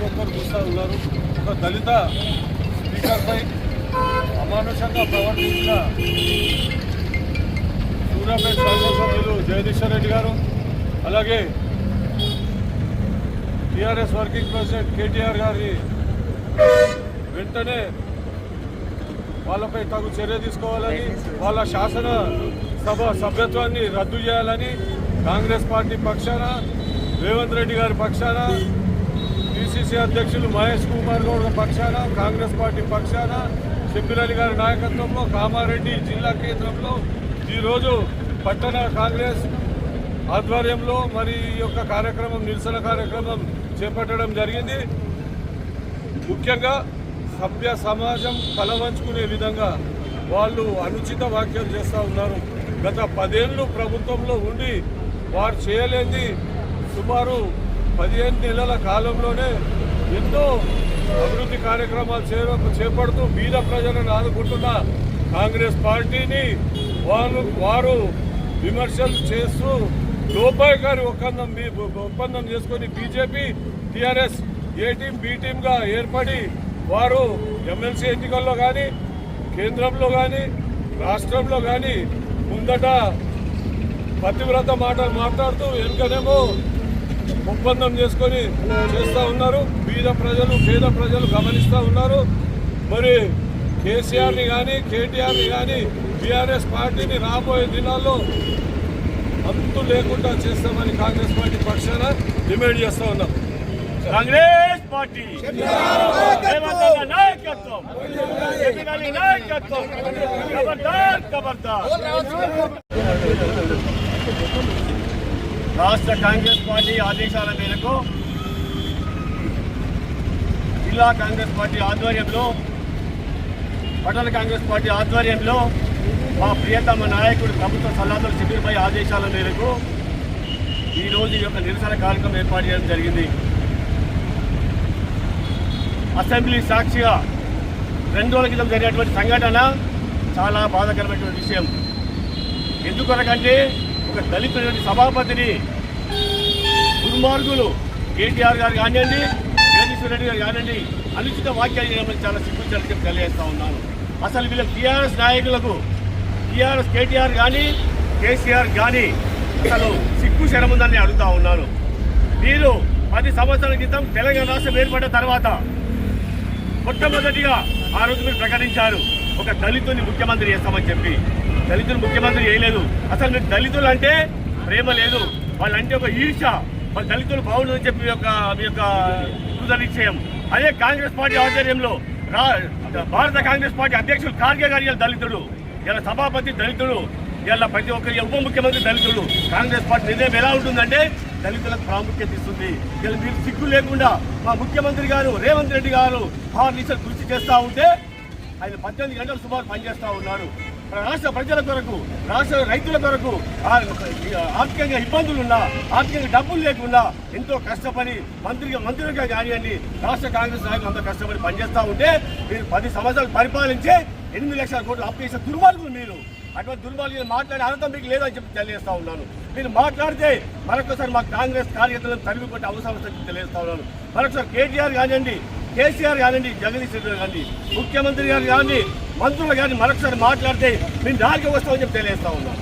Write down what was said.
ప్రతి ఒక్కరు చూస్తూ ఉన్నారు ఒక దళిత స్పీకర్పై అమానుషంగా ప్రవర్తించిన సూర్యాపేట శాసనసభ్యులు జగదీశ్వర్ రెడ్డి గారు అలాగే టీఆర్ఎస్ వర్కింగ్ ప్రెసిడెంట్ కేటీఆర్ గారి వెంటనే వాళ్ళపై తగు చర్య తీసుకోవాలని వాళ్ళ శాసన సభ సభ్యత్వాన్ని రద్దు చేయాలని కాంగ్రెస్ పార్టీ పక్షాన రేవంత్ రెడ్డి గారి పక్షాన పిసిసి అధ్యక్షులు మహేష్ కుమార్ గౌడ్ పక్షాన కాంగ్రెస్ పార్టీ పక్షాన షబ్బీర్ గారి నాయకత్వంలో కామారెడ్డి జిల్లా కేంద్రంలో ఈరోజు పట్టణ కాంగ్రెస్ ఆధ్వర్యంలో మరి ఈ యొక్క కార్యక్రమం నిరసన కార్యక్రమం చేపట్టడం జరిగింది. ముఖ్యంగా సభ్య సమాజం కలవంచుకునే విధంగా వాళ్ళు అనుచిత వ్యాఖ్యలు చేస్తూ ఉన్నారు. గత పదేళ్ళు ప్రభుత్వంలో ఉండి వారు చేయలేని సుమారు పదిహేను నెలల కాలంలోనే ఎన్నో అభివృద్ధి కార్యక్రమాలు చే- చేపడుతూ బీద ప్రజలను ఆదుకుంటున్న కాంగ్రెస్ పార్టీని వారు వారు విమర్శలు చేస్తూ లోపాయకారి ఒప్పందం ఒప్పందం చేసుకొని BJP TRS A team B టీంగా ఏర్పడి వారు ఎమ్మెల్సీ ఎన్నికల్లో కానీ కేంద్రంలో కానీ రాష్ట్రంలో కానీ ముందట పతివ్రత మాటలు మాట్లాడుతూ వెనుకనేమో ఒప్పందం చేసుకొని చేస్తూ ఉన్నారు. బీద ప్రజలు పేద ప్రజలు గమనిస్తూ ఉన్నారు. మరి కేసీఆర్ని కానీ కేటీఆర్ని కానీ బీఆర్ఎస్ పార్టీని రాబోయే దినాల్లో అంతు లేకుండా చేస్తామని కాంగ్రెస్ పార్టీ పక్షాన డిమాండ్ చేస్తూ ఉన్నాం. కాంగ్రెస్ పార్టీ నాయకత్వం నాయకత్వం ఖబర్దార్ ఖబర్దార్ రాష్ట్ర కాంగ్రెస్ పార్టీ ఆదేశాల మేరకు జిల్లా కాంగ్రెస్ పార్టీ ఆధ్వర్యంలో పట్టణ కాంగ్రెస్ పార్టీ ఆధ్వర్యంలో మా ప్రియతమ నాయకుడు ప్రభుత్వ సలహాదారు శిబిర్పై ఆదేశాల మేరకు ఈరోజు ఈ యొక్క నిరసన కార్యక్రమం ఏర్పాటు చేయడం జరిగింది. అసెంబ్లీ సాక్షిగా రెండు రోజుల క్రితం జరిగినటువంటి సంఘటన చాలా బాధాకరమైనటువంటి విషయం. ఎందుకొరకంటే ఒక దళిత సభాపతిని దుర్మార్గులు కేటీఆర్ గారు కానివ్వండి జగదీశ్వర రెడ్డి గారు కానివ్వండి అనుచిత వాక్యాలు చేయడం చాలా సిగ్గుచాలని చెప్పి తెలియజేస్తా ఉన్నాను. అసలు వీళ్ళ టీఆర్ఎస్ నాయకులకు టీఆర్ఎస్ కేటీఆర్ కానీ కేసీఆర్ కానీ అసలు సిగ్గు శరముందని అడుగుతా ఉన్నాను. మీరు పది సంవత్సరాల క్రితం తెలంగాణ రాష్ట్రం ఏర్పడిన తర్వాత మొట్టమొదటిగా ఆ రోజు మీరు ప్రకటించారు ఒక దళితుని ముఖ్యమంత్రి చేస్తామని చెప్పి. దళితులు ముఖ్యమంత్రి చేయలేదు. అసలు మీరు దళితులు అంటే ప్రేమ లేదు. వాళ్ళంటే ఒక ఈర్ష వాళ్ళ దళితులు అని చెప్పి మీ యొక్క మీ యొక్క కృత నిశ్చయం. అదే కాంగ్రెస్ పార్టీ ఆధ్వర్యంలో రా భారత కాంగ్రెస్ పార్టీ అధ్యక్షులు ఖార్గే గారి దళితుడు. ఇలా సభాపతి దళితుడు. ఇలా ప్రతి ఒక్కరి ఉప ముఖ్యమంత్రి దళితుడు. కాంగ్రెస్ పార్టీ నిర్ణయం ఎలా ఉంటుందంటే దళితులకు ప్రాముఖ్యత ఇస్తుంది. ఇలా మీరు సిగ్గు లేకుండా మా ముఖ్యమంత్రి గారు రేవంత్ రెడ్డి గారు ఆరు నిమిషాలు కృషి చేస్తూ ఉంటే ఆయన పద్దెనిమిది గంటలు సుమారు పనిచేస్తూ ఉన్నారు. రాష్ట్ర ప్రజల కొరకు రాష్ట్ర రైతుల కొరకు ఆర్థికంగా ఇబ్బందులు ఉన్నా ఆర్థికంగా డబ్బులు లేకుండా ఎంతో కష్టపడి మంత్రిగా మంత్రులుగా కానివ్వండి రాష్ట్ర కాంగ్రెస్ నాయకులు అంత కష్టపడి పనిచేస్తూ ఉంటే మీరు పది సంవత్సరాలు పరిపాలించే ఎనిమిది లక్షల కోట్లు అప్పు చేసే దుర్మార్గులు మీరు. అటువంటి దుర్మార్గులు మాట్లాడే అర్హత మీకు లేదని చెప్పి తెలియజేస్తా ఉన్నాను. మీరు మాట్లాడితే మరొకసారి మా కాంగ్రెస్ కార్యకర్తలను తరిమి కొట్టే అవసరం తెలియజేస్తా ఉన్నాను. మరొకసారి కేటీఆర్ కానివ్వండి కేసీఆర్ కానివ్వండి జగదీష్ రెడ్డి కానీ ముఖ్యమంత్రి గారు కానీ మంత్రులు కానీ మరొకసారి మాట్లాడితే మేము దారికి వస్తామని చెప్పి తెలియజేస్తా ఉన్నాం.